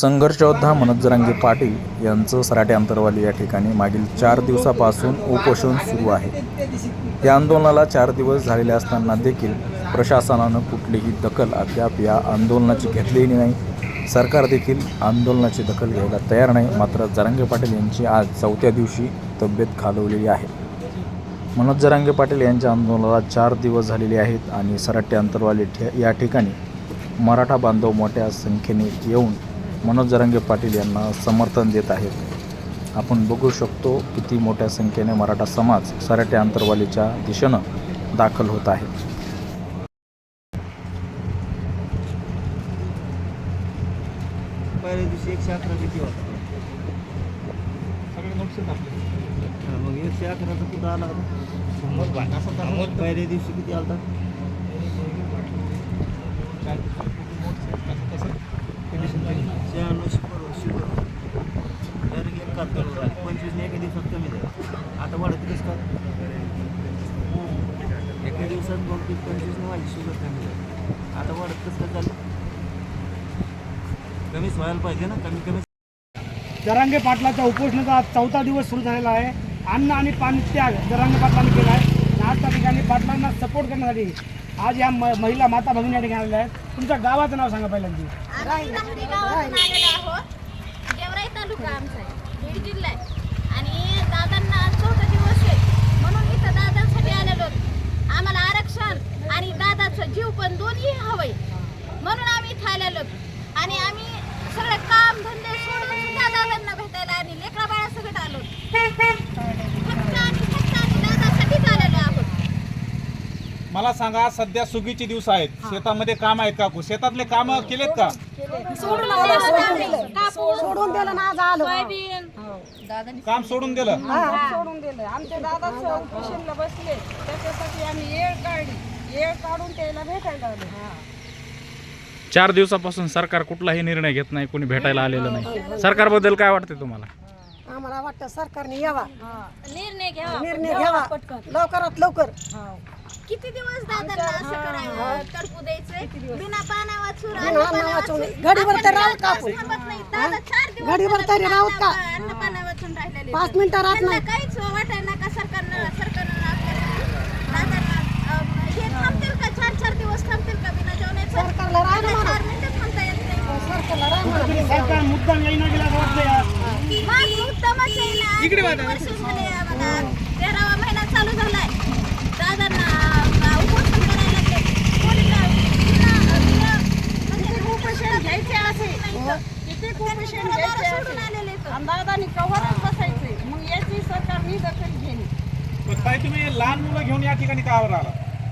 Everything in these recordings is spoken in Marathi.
संघर्षोद्धा मनोज जरांगे पाटील यांचं सराटे अंतरवाली या ठिकाणी मागील चार दिवसापासून उपोषण सुरू आहे. या आंदोलनाला चार दिवस झालेले असताना देखील प्रशासनानं कुठलीही दखल अद्याप या आंदोलनाची घेतलेली नाही. सरकार देखील आंदोलनाची दखल घ्यायला तयार नाही. मात्र जरांगे पाटील यांची आज चौथ्या दिवशी तब्येत खालवलेली आहे. मनोज जरांगे पाटील यांच्या आंदोलनाला चार दिवस झालेले आहेत आणि सराटे अंतरवाली ठे या ठिकाणी मराठा बांधव मोठ्या संख्येने येऊन मनोज जरांगे पाटील यांना समर्थन देत आहेत. आपण बघू शकतो किती मोठ्या संख्येने मराठा समाज सराटे अंतरवालीच्या दिशेनं दाखल होत आहे. पहिल्या दिवशी एकशे अकरा किती होता? हा, मग एकशे अकराचा कुठं आला होता? पहिल्या दिवशी किती आलता? शहाण्णव शंभर शंभर डायरेक्ट एकाहत्तर वर आली पंचवीसने एका दिवसात कमी झालं आता वाढत कसं का? एका दिवसात दोन तीन पंचवीसने माझी शुगर कमी झाली. आता वाढत कसं काय झालं? कमीच व्हायला पाहिजे ना कमी कमी. जरांगे पाटलाच्या उपोषणाचा आज चौथा दिवस सुरू झालेला आहे. अन्न आणि पाणी त्याग जरांगे पाटलांनी केला आहे. आणि आज त्या ठिकाणी पाटलांना सपोर्ट करण्यासाठी आज या म- महिला माता भगिनी या ठिकाणी आलेल्या आहेत. तुमच्या गावाचं नाव सांगा पहिल्यांदा. आहोत. गेवराई तालुका आमचा आहे. बीड जिल्हा आहे. आणि दादांना इथं दादांसाठी आलेलो. आम्हाला आरक्षण आणि दादाचं जीव पण दोन्ही हवंय. म्हणून आम्ही इथं आलेलो. आणि आम्ही सगळे काम धंदे सोडून सुद्धा दादांना भेटायला आणि लेकरा बाळा सगळं आलो फक्त आणि फक्त आणि दादासाठीच आलेलो आहोत. मला सांगा सध्या सुगीचे दिवस आहेत. शेतामध्ये काम आहेत काकू शेतातले काम केलेत का? सोडून सोडून दिलं ना आज आलो. सोयाबीन काम सोडून दिलं. सोडून दिलं. आमचे दादा उपोषणला बसले. त्याच्यासाठी आम्ही येळ काढली. येळ काढून त्याला भेटायला आलो. चार दिवसापासून सरकार कुठलाही निर्णय घेत नाही कोणी भेटायला आलेलं नाही. सरकारबद्दल काय वाटते तुम्हाला? आम्हाला वाटतं सरकारने यावा. निर्णय घ्यावा. निर्णय घ्यावा लवकरात लवकर. किती दिवस दादांना असं करायचं तरकू द्यायचंय बिना पाण्या वाचून बिना अन्न वाचून. घडीभर तर राहत का आपण? दादा चार दिवस घडीभर तरी राहत का? राहिलेले पाच मिनिटं राहत त्यांना नाही. काहीच वाटायला का सरकारनं सरकारनं दादांना अं, हे थांबतील का? चार चार दिवस थांबतील का बिना जेवणाचं? सरकारला राहा त्यांना. चार मिनिटं थांबता येत नाही. सरकारला राहा म्हणा. कुठेतरी सरकार मुद्दाम येईना गेला असं वाटतं यार मग आहे ना इकडे वर्ष झाले आम्हाला तेरावा महिना चालू झालाय दादांना अं, उपोषण करायला लागले कोणीला बिना- बिना- म्हणजे उपोषण घ्यायचे असे किती कुपोषण घरादारं घ्यायचे सोडून असेल. आलेले आहेत. आणि दादानी कव्हरच बसायचंय मग याची सरकारने दखल घेणे पण ताई तुम्ही लहान मुलं घेऊन या ठिकाणी का आला?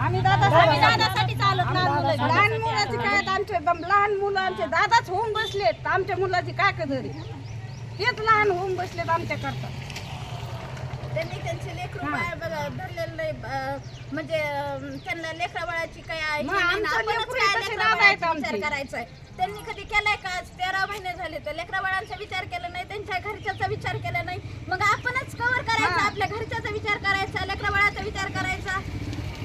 आम्ही दादा आम्ही दादासाठी चालत लहान मुलं लहान मुलाची काय आमचे लहान मुलांचे दादाच होऊन बसलेत. आमच्या मुलाची काय कदरी तेच लहान होऊन बसलेत आमच्या करता त्यांनी त्यांचे लेकरू बाळ बघा धरलेलं नाही अं, म्हणजे अं, त्यांना लेकरा बाळाची काय आहे मग. आमचं लेकरू तसे दादा विचार. करायचा आहे त्यांनी कधी केलाय का? आज तेरा महिने झाले तर लेकरा बाळांचा विचार केला नाही त्यांच्या घरच्याचा विचार केला नाही. मग आपणच कव्हर करायचा आपल्या घरच्याचा विचार करायचा लेकरा बाळाचा विचार करायचा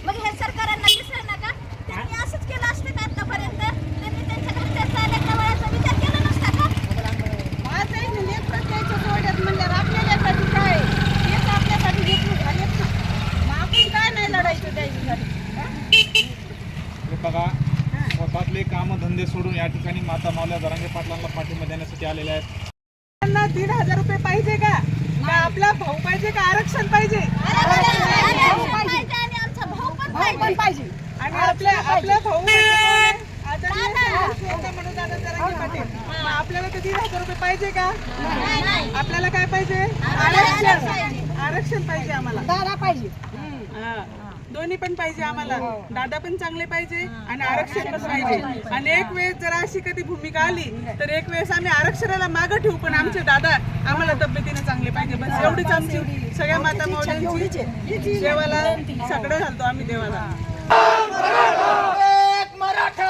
मग हे सरकारांना दिसलं ना का त्यांनी असंच केलं असतं का आतापर्यंत त्यांनी त्यांच्या घरच्याचा लेकरा बाळाचा विचार केला नसता का माझं लेकरं द्यायचं जोड्यात म्हणल्यावर आपल्या लेकराची काय आहे? तेच आपल्यासाठी लेकरू झालेत ना मग आपण काय नाही लढायचं त्याच्यासाठी हा? हे बघा स्वतःतले काम धंदे सोडून या ठिकाणी माता मावल्या जरांगे पाटलांना पाठिंबा देण्यासाठी आलेले आहेत. त्यांना तीन हजार रुपये पाहिजे का? का आपला भाऊ पाहिजे का आरक्षण पाहिजे? आरक्षण पाहिजे. आणि आमचा भाऊ पण भाऊ पण पाहिजे. पाहिजे आणि आपल्या आपल्या भाऊ म्हणजे कोण आहे? आदरणीय श्रोता म्हणून दादा जरांगे पाटील. मग आपल्याला तर तीन हजार रुपये पाहिजे का. आपल्याला काय पाहिजे? आरक्षण आरक्षण. आरक्षण पाहिजे आम्हाला. दादा पाहिजे. दोन्ही पण पाहिजे आम्हाला. दादा पण चांगले पाहिजे आणि आरक्षण पण पाहिजे. आणि एक वेळेस जर अशी कधी भूमिका आली तर एक वेळेस आम्ही आरक्षणाला मागं ठेवू पण आमचे दादा आम्हाला तब्येतीने चांगले पाहिजे. बस एवढीच आमची सगळ्या माता मावळ्यांची देवाला सगळं घालतो आम्ही देवाला. मराठा.